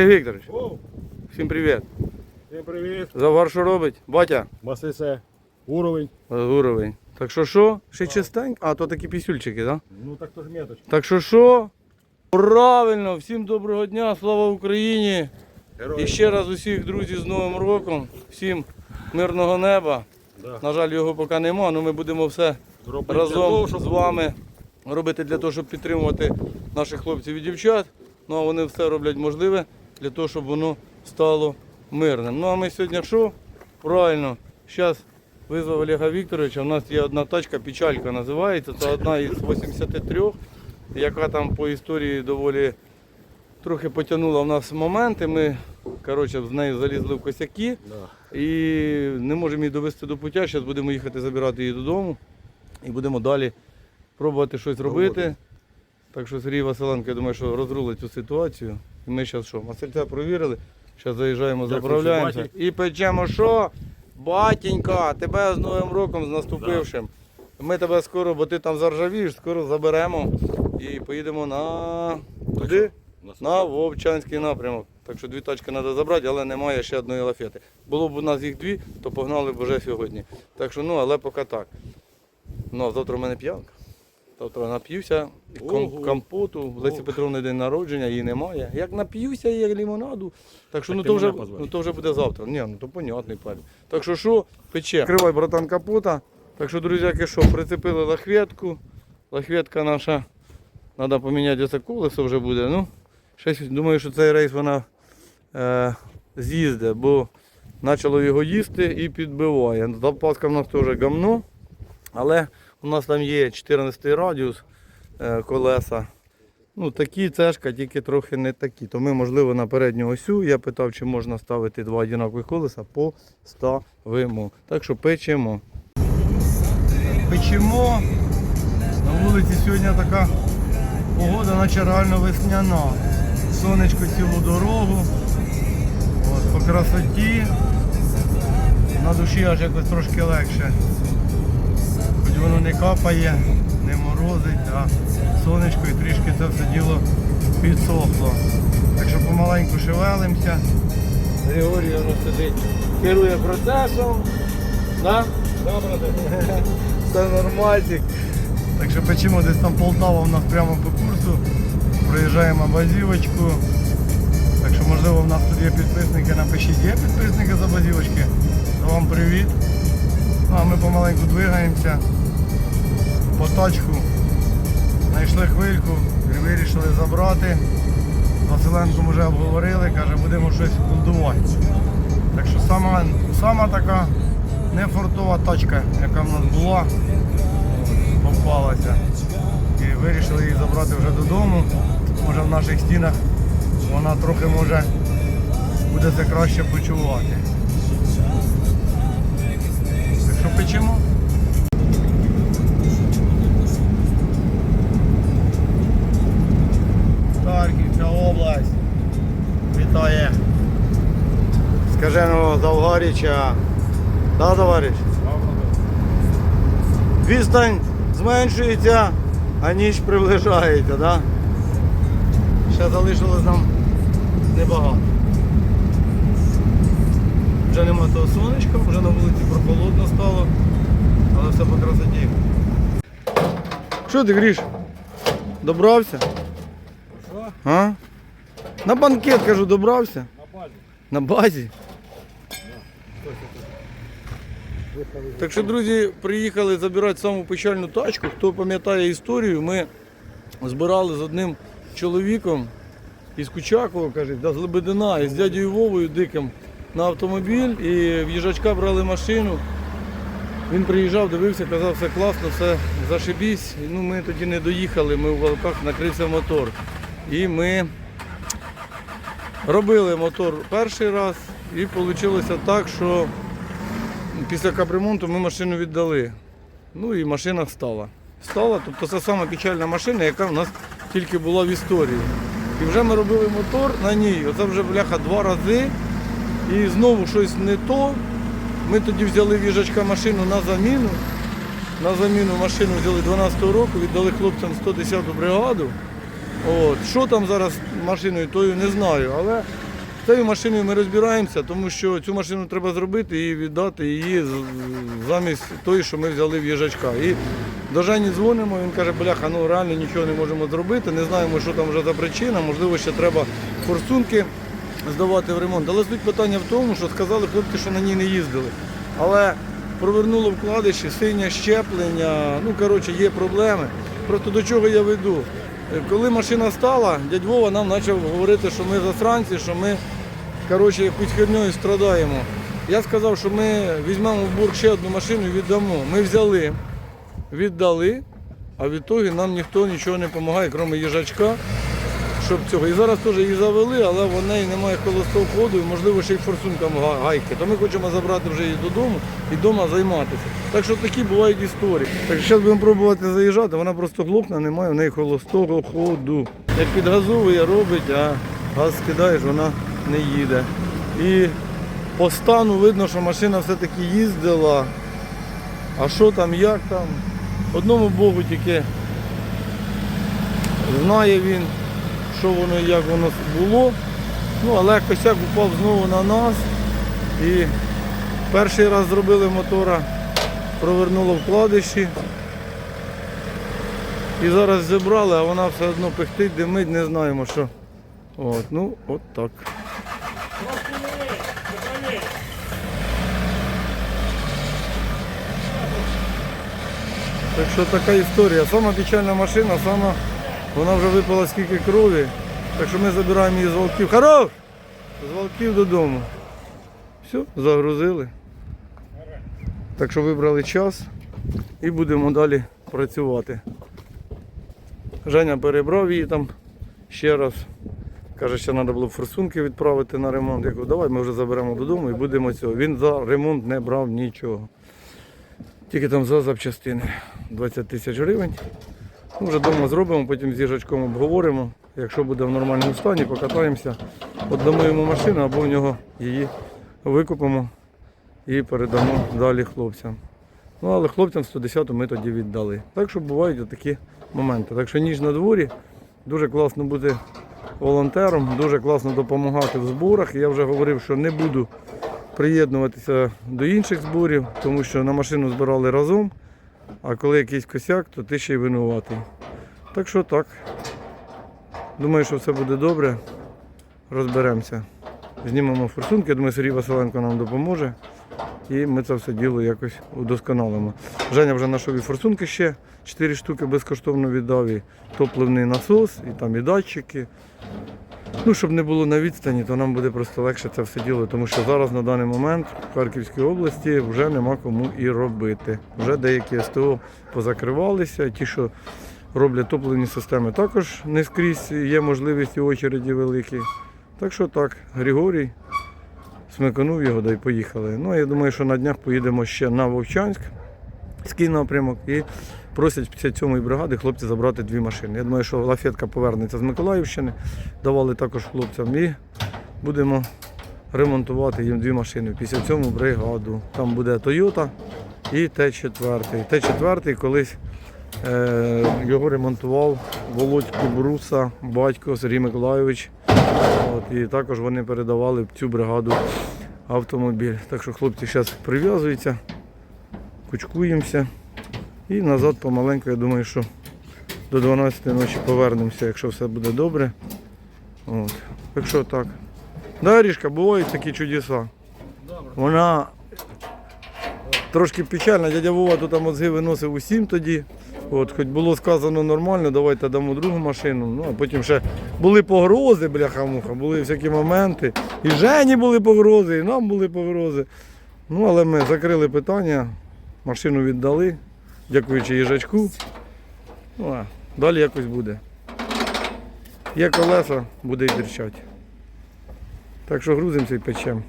Вікторович, О, всім привіт. всім привіт. Завар що робить? Батя Маслице. Уровень. Гуровий. Так що що? Ще чистенько? А, то такі пісюльчики, так? Ну так то ж меточка. Так що що? Правильно, всім доброго дня, слава Україні! І ще раз усіх друзі з Новим роком, всім мирного неба. Да. На жаль, його поки нема, але ми будемо все Робити разом того, щоб з вами робити для того, щоб підтримувати наших хлопців і дівчат. Ну а вони все роблять можливе для того, щоб воно стало мирним. Ну а ми сьогодні що? Правильно, зараз визвав Олега Вікторовича. У нас є одна тачка, печалька називається. Це одна із 83, яка там по історії доволі трохи потягнула в нас моменти. Ми коротше, з нею залізли в косяки. І не можемо її довести до пуття. Зараз будемо їхати забирати її додому і будемо далі пробувати щось робити. Робити. Так що Сергій Василенко, я думаю, що розрулить цю ситуацію. І ми зараз що? Масельця провірили. Зараз заїжджаємо, заправляємося і печемо що? Батенька, тебе з Новим роком, з наступившим. Ми тебе скоро, бо ти там заржавієш, скоро заберемо і поїдемо на туди, на Вовчанський напрямок. Так що дві тачки треба забрати, але немає ще одної лафети. Було б у нас їх дві, то погнали б вже сьогодні. Так що ну, але поки так. Ну, а завтра в мене п'янка. Завтра нап'юся ком- компоту. В Лесі. Петровни день народження, її немає. Як нап'юся, є лімонаду. Так що Так ну, ти то, вже, мене ну то вже буде завтра. Ні, ну то понятний парень. Так що що, пече. Кривай, братан, капота. Так що, друзяки, що, прицепили лахветку. Лахветка наша. Треба поміняти це колесо вже буде. Ну, щось, думаю, що цей рейс вона е, з'їздить, бо почало його їсти і підбиває. Запаска в нас теж гамно, але у нас там є 14 радіус е, колеса. Ну, такі цешка, тільки трохи не такі. То ми, можливо, на передню осю. Я питав, чи можна ставити два однакові колеса, поставимо. Так що печемо. Печемо. На вулиці сьогодні така погода, наче реально весняна. Сонечко цілу дорогу. От, по красоті. На душі аж якось трошки легше. Воно не капає, не морозить, а сонечко і трішки це все діло підсохло. Так що помаленьку шевелимося. Григорій воно сидить, керує процесом. Да? Добре. Все нормальчик. Так що печемо десь там Полтава у нас прямо по курсу. Проїжджаємо базівочку. Так що можливо в нас тут є підписники, напишіть, є підписники за базівочки. Вам привіт. Ну а ми помаленьку двигаємося по тачку. Знайшли хвильку вирішили забрати. Василенком вже обговорили, каже, будемо щось колдувати. Так що сама, сама така нефортова тачка, яка в нас була, попалася. І вирішили її забрати вже додому. Може в наших стінах вона трохи може буде це краще почувати. Так що печемо. Область. Вітає скаженого Завгаріча. Да, товариш? Відстань зменшується, а ніч приближається, да? Ще залишилось нам небагато. Вже нема того сонечка, вже на вулиці прохолодно стало, але все по красоті. Що ти гріш? Добрався? Що? А? На банкет, кажу, добрався. На базі. На базі. Так що, друзі, приїхали забирати саму печальну тачку. Хто пам'ятає історію, ми збирали з одним чоловіком із Кучакова, каже, да, з Лебедина, і з дядею Вовою диким на автомобіль і в їжачка брали машину. Він приїжджав, дивився, казав, все класно, все зашибісь. Ну, ми тоді не доїхали, ми в валках накрився мотор. І ми робили мотор перший раз і вийшло так, що після капремонту ми машину віддали. Ну і машина стала. Стала, тобто це сама печальна машина, яка в нас тільки була в історії. І вже ми робили мотор на ній. Оце вже бляха два рази. І знову щось не то. Ми тоді взяли в їжачка машину на заміну. На заміну машину взяли 12-го року, віддали хлопцям 110-ту бригаду. От. Що там зараз з машиною, тою не знаю, але цією машиною ми розбираємося, тому що цю машину треба зробити і віддати її замість тої, що ми взяли в їжачка. І до Жені дзвонимо, він каже, бляха, ну реально нічого не можемо зробити, не знаємо, що там вже за причина, можливо, ще треба форсунки здавати в ремонт. Але суть питання в тому, що сказали хлопці, що на ній не їздили. Але провернуло вкладиші, синє щеплення, ну коротше, є проблеми. Просто до чого я веду. Коли машина стала, дядь Вова нам почав говорити, що ми засранці, що ми коротше, якусь херньою страдаємо. Я сказав, що ми візьмемо в борг ще одну машину і віддамо. Ми взяли, віддали, а відтоді нам ніхто нічого не допомагає, крім їжачка. Щоб цього. І зараз теж її завели, але в неї немає холостого ходу і можливо ще й форсункам гайки. То ми хочемо забрати вже її додому і вдома займатися. Так що такі бувають історії. Так зараз будемо пробувати заїжджати, вона просто глухне, немає в неї холостого ходу. Як підгазовує, робить, а газ скидаєш, вона не їде. І по стану видно, що машина все-таки їздила. А що там, як там? Одному Богу тільки знає він, що воно і як воно було. Ну, але косяк упав знову на нас. І перший раз зробили мотора, провернуло вкладиші. І зараз зібрали, а вона все одно пихтить, димить, не знаємо що. От, ну, от так. Так що така історія. Сама печальна машина, сама вона вже випала скільки крові. Так що ми забираємо її з волків. Хорош! З волків додому. Все, загрузили. Так що вибрали час і будемо далі працювати. Женя перебрав її там ще раз. Каже, що треба було форсунки відправити на ремонт. Я кажу, давай ми вже заберемо додому і будемо цього. Він за ремонт не брав нічого. Тільки там за запчастини 20 тисяч гривень. Ну, вже вдома зробимо, потім з їжачком обговоримо. Якщо буде в нормальному стані, покатаємося, віддамо йому машину або в нього її викупимо і передамо далі хлопцям. Ну, але хлопцям 110 ми тоді віддали. Так що бувають такі моменти. Так що ніж на дворі, дуже класно бути волонтером, дуже класно допомагати в зборах. Я вже говорив, що не буду приєднуватися до інших зборів, тому що на машину збирали разом, а коли якийсь косяк, то ти ще й винуватий. Так що так. Думаю, що все буде добре. Розберемося. Знімемо форсунки, думаю, Сергій Василенко нам допоможе. І ми це все діло якось удосконалимо. Женя вже знайшов і форсунки ще, 4 штуки безкоштовно віддав, і топливний насос, і там і датчики. Ну, щоб не було на відстані, то нам буде просто легше це все діло, тому що зараз на даний момент в Харківській області вже нема кому і робити. Вже деякі СТО позакривалися, ті, що роблять топливні системи, також не скрізь є можливість і очереді великі. Так що так, Григорій смиканув його да й поїхали. Ну, я думаю, що на днях поїдемо ще на Вовчанськ, ський напрямок, і просять 57-ї бригади хлопці забрати дві машини. Я думаю, що лафетка повернеться з Миколаївщини, давали також хлопцям і будемо ремонтувати їм дві машини, 57-му бригаду. Там буде Toyota і Т4. Т4 колись е, його ремонтував Володько Бруса, батько Сергій Миколайович. От, і також вони передавали цю бригаду автомобіль. Так що хлопці зараз прив'язуються, кучкуємося і назад помаленьку, я думаю, що до 12 ночі повернемося, якщо все буде добре. От. Так так. Да, Рішка, бувають такі чудеса. Вона трошки печальна, дядя Вова тут мозги виносив усім тоді. От, хоч було сказано нормально, давайте дамо другу машину. Ну, а потім ще були погрози, бляха-муха, були всякі моменти. І Жені були погрози, і нам були погрози. Ну, але ми закрили питання, машину віддали, дякуючи їжачку. Ну, далі якось буде. Є колеса, буде і дерчать. Так що грузимося і печемо.